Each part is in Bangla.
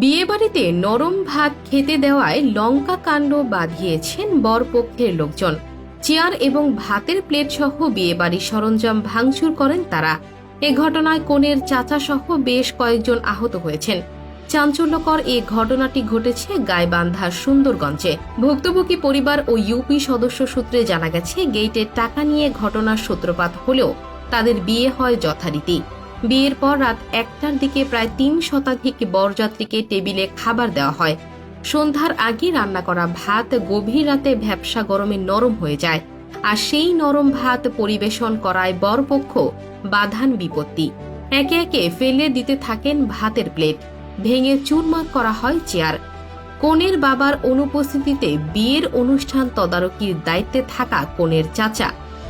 বিয়েবাড়িতে নরম ভাত খেতে দেওয়ায় লঙ্কা কাণ্ড বাঁধিয়েছেন বরপক্ষের লোকজন। চেয়ার এবং ভাতের প্লেট সহ বিয়েবাড়ির সরঞ্জাম ভাঙচুর করেন তারা। এ ঘটনায় কনের চাচা সহ বেশ কয়েকজন আহত হয়েছেন। চাঞ্চল্যকর এই ঘটনাটি ঘটেছে গাইবান্ধার সুন্দরগঞ্জে। ভুক্তভোগী পরিবার ও ইউপি সদস্য সূত্রে জানা গেছে গেইটের টাকা নিয়ে ঘটনার সূত্রপাত হলেও তাদের বিয়ে হয় যথারীতি। বিয়ের পর রাত একটার দিকে প্রায় তিন শতাধিক বরযাত্রীকে টেবিলে খাবার দেওয়া হয়। সন্ধ্যার আগে রান্না করা ভাত গভীর রাতে ভ্যাপসা গরমে নরম হয়ে যায়। আর সেই নরম ভাত পরিবেশন করায় বরপক্ষ বাধান বিপত্তি। একে একে ফেলে দিতে থাকেন ভাতের প্লেট। ভেঙে চুরমার করা হয় চেয়ার। কনের বাবার অনুপস্থিতিতে বিয়ের অনুষ্ঠান তদারকির দায়িত্বে থাকা কনের চাচা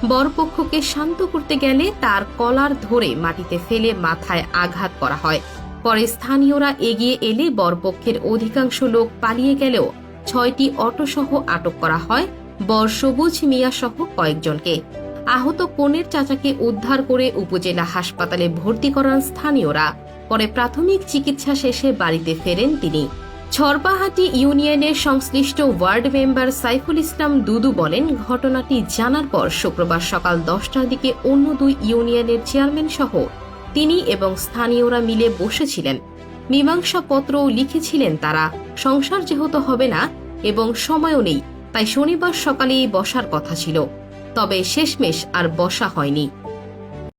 বরপক্ষকে শান্ত করতে গেলে তার কলার ধরে মাটিতে ফেলে মাথায় আঘাত করা হয়। পরে স্থানীয়রা এগিয়ে এলে বরপক্ষের অধিকাংশ লোক পালিয়ে গেলেও ছয়টি অটোসহ আটক করা হয় বর সবুজ মিয়া সহ কয়েকজনকে। আহত কনের চাচাকে উদ্ধার করে উপজেলা হাসপাতালে ভর্তি করান স্থানীয়রা। পরে প্রাথমিক চিকিৎসা শেষে বাড়িতে ফেরেন তিনি। ছরপাহাটি ইউনিয়নের সংশ্লিষ্ট ওয়ার্ড মেম্বার সাইফুল ইসলাম দুদু বলেন, ঘটনাটি জানার পর শুক্রবার সকাল দশটার দিকে অন্য দুই ইউনিয়নের চেয়ারম্যান সহ তিনি এবং স্থানীয়রা মিলে বসেছিলেন। মীমাংসা মীমাংসাপত্রও লিখেছিলেন তারা, সংসার যেহেতু হবে না এবং সময়ও নেই, তাই শনিবার সকালেই বসার কথা ছিল। তবে শেষমেশ আর বসা হয়নি।